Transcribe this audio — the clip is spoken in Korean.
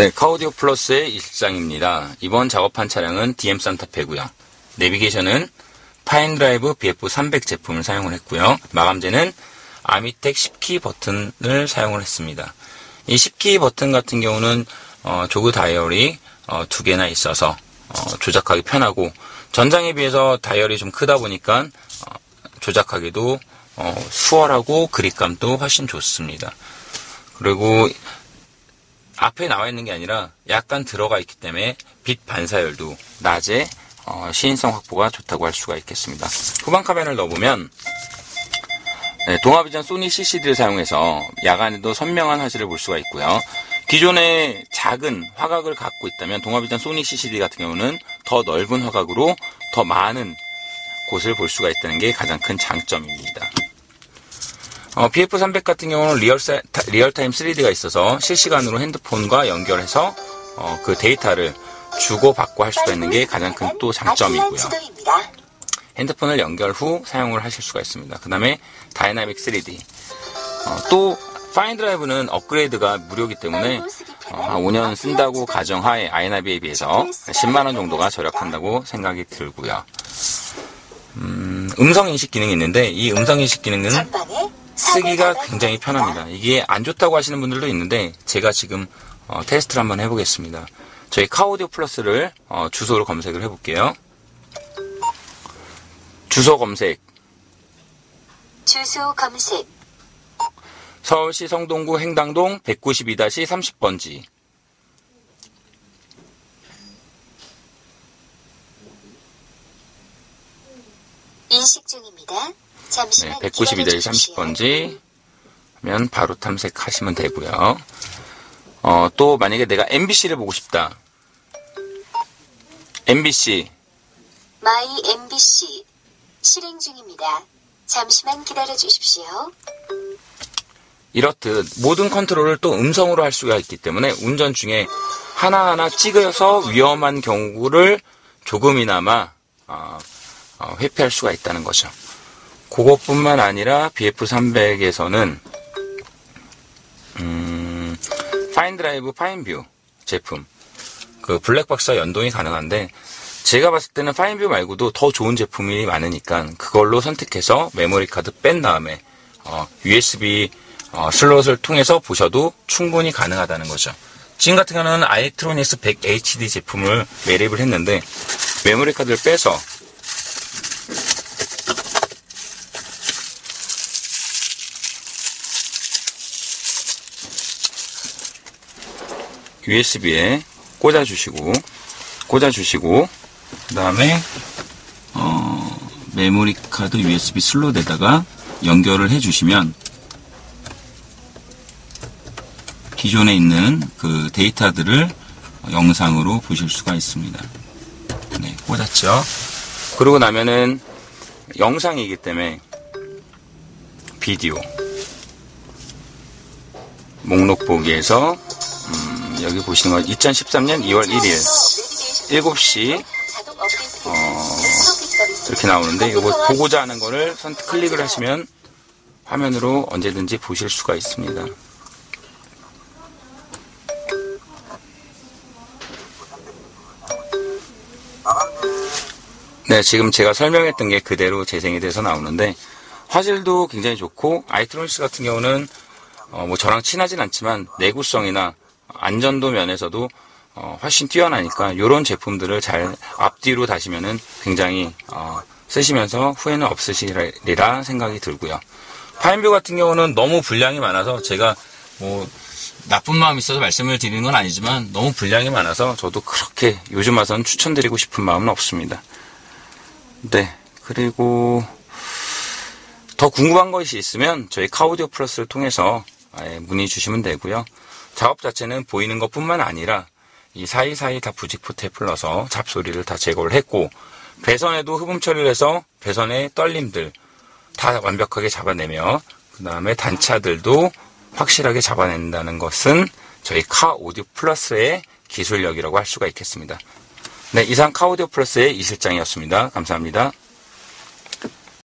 네, 카오디오 플러스의 일상입니다. 이번 작업한 차량은 DM 산타페고요. 내비게이션은 파인드라이브 BF300 제품을 사용을 했고요. 마감재는 아미텍 10키 버튼을 사용을 했습니다. 이 10키 버튼 같은 경우는 어, 조그 다이얼이 어, 두 개나 있어서 어, 조작하기 편하고 전장에 비해서 다이얼이 좀 크다 보니까 어, 조작하기도 어, 수월하고 그립감도 훨씬 좋습니다. 그리고 앞에 나와 있는 게 아니라 약간 들어가 있기 때문에 빛 반사율도 낮에 어, 시인성 확보가 좋다고 할 수가 있겠습니다. 후방 카메라를 넣어보면 네, 동화비전 소니 CCD를 사용해서 야간에도 선명한 화질을 볼 수가 있고요. 기존에 작은 화각을 갖고 있다면 동화비전 소니 CCD 같은 경우는 더 넓은 화각으로 더 많은 곳을 볼 수가 있다는 게 가장 큰 장점입니다. 어, PF300 같은 경우는 리얼사, 리얼타임 3D가 있어서 실시간으로 핸드폰과 연결해서 어, 그 데이터를 주고받고 할 수가 있는 게 가장 큰 또 장점이고요. 핸드폰을 연결 후 사용을 하실 수가 있습니다. 그 다음에 다이나믹 3D. 어, 또 파인드라이브는 업그레이드가 무료이기 때문에 어, 한 5년 쓴다고 가정하에 아이나비에 비해서 10만원 정도가 절약한다고 생각이 들고요. 음, 음성인식 기능이 있는데 이 음성인식 기능은 쓰기가 굉장히 편합니다. 이게 안 좋다고 하시는 분들도 있는데 제가 지금 어, 테스트를 한번 해보겠습니다. 저희 카오디오 플러스를 어, 주소로 검색을 해볼게요. 주소 검색. 주소 검색. 서울시 성동구 행당동 192-30번지. 인식 중입니다. 네, 잠시만 192-30번지 하면 바로 탐색하시면 되고요. 어, 또 만약에 내가 MBC를 보고 싶다. MBC 마이 MBC 실행 중입니다. 잠시만 기다려 주십시오. 이렇듯 모든 컨트롤을 또 음성으로 할 수가 있기 때문에 운전 중에 하나하나 찍어서 위험한 경우를 조금이나마 어, 어, 회피할 수가 있다는 거죠. 그것뿐만 아니라 BF300에서는 음, 파인드라이브 파인뷰 제품 그 블랙박스와 연동이 가능한데 제가 봤을 때는 파인뷰 말고도 더 좋은 제품이 많으니까 그걸로 선택해서 메모리 카드 뺀 다음에 어, USB 어, 슬롯을 통해서 보셔도 충분히 가능하다는 거죠. 지금 같은 경우는 아이트로닉스 100 HD 제품을 매립을 했는데 메모리 카드를 빼서 USB에 꽂아주시고 꽂아주시고 그 다음에 어, 메모리 카드 USB 슬롯에다가 연결을 해주시면 기존에 있는 그 데이터들을 영상으로 보실 수가 있습니다. 네, 꽂았죠. 그러고 나면은 영상이기 때문에 비디오 목록 보기에서 음, 여기 보시는 건 2013년 2월 1일 7시 어, 이렇게 나오는데 이거 보고자 하는 거를 선택 클릭을 하시면 화면으로 언제든지 보실 수가 있습니다. 네, 지금 제가 설명했던 게 그대로 재생이 돼서 나오는데 화질도 굉장히 좋고 아이트로닉스 같은 경우는 어, 뭐 저랑 친하진 않지만 내구성이나 안전도 면에서도 어, 훨씬 뛰어나니까 이런 제품들을 잘 앞뒤로 다시면은 굉장히 어, 쓰시면서 후회는 없으시리라 생각이 들고요. 파인뷰 같은 경우는 너무 분량이 많아서 제가 뭐 나쁜 마음이 있어서 말씀을 드리는 건 아니지만 너무 분량이 많아서 저도 그렇게 요즘 와서는 추천드리고 싶은 마음은 없습니다. 네. 그리고 더 궁금한 것이 있으면 저희 카오디오 플러스를 통해서 문의 주시면 되고요. 작업 자체는 보이는 것 뿐만 아니라 이 사이사이 다 부직포 탭을 넣어서 잡소리를 다 제거를 했고 배선에도 흡음 처리를 해서 배선의 떨림들 다 완벽하게 잡아내며 그 다음에 단차들도 확실하게 잡아낸다는 것은 저희 카 오디오 플러스의 기술력이라고 할 수가 있겠습니다. 네, 이상 카 오디오 플러스의 이 실장이었습니다. 감사합니다.